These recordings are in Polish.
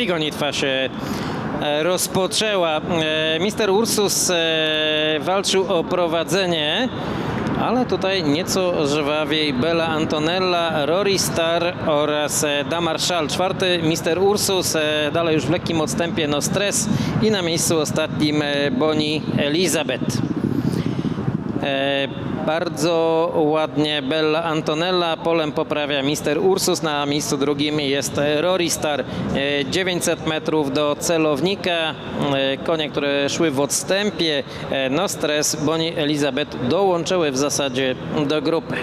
I gonitwa się e, rozpoczęła. E, Mister Ursus e, walczył o prowadzenie, ale tutaj nieco żwawiej Bella Antonella, Rory Star oraz e, Damarszal. Czwarty Mister Ursus, dalej już w lekkim odstępie No Stres i na miejscu ostatnim Boni Elizabeth. E, bardzo ładnie Bella Antonella, polem poprawia Mister Ursus, na miejscu drugim jest Rory Star. E, 900 metrów do celownika, E, konie, które szły w odstępie, e, no stres, Boni Elizabeth dołączyły w zasadzie do grupy.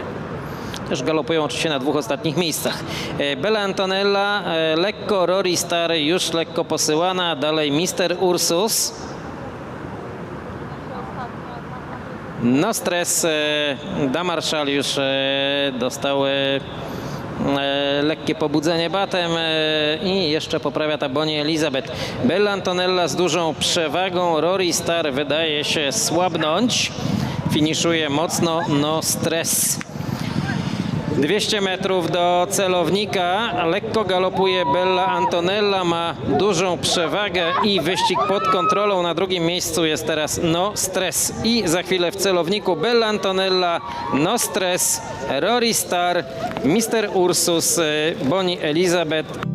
Też galopują oczywiście na dwóch ostatnich miejscach. E, Bella Antonella, e, lekko Rory Star już lekko posyłana, dalej Mister Ursus. No stres, e, Damarszal już e, dostał e, lekkie pobudzenie batem i jeszcze poprawia ta Bonnie Elizabeth. Bella Antonella z dużą przewagą, Rory Star wydaje się słabnąć, finiszuje mocno, no stres. 200 metrów do celownika, lekko galopuje Bella Antonella, ma dużą przewagę i wyścig pod kontrolą. Na drugim miejscu jest teraz No Stres i za chwilę w celowniku Bella Antonella, No Stres, Rory Star, Mister Ursus, Bonnie Elizabeth.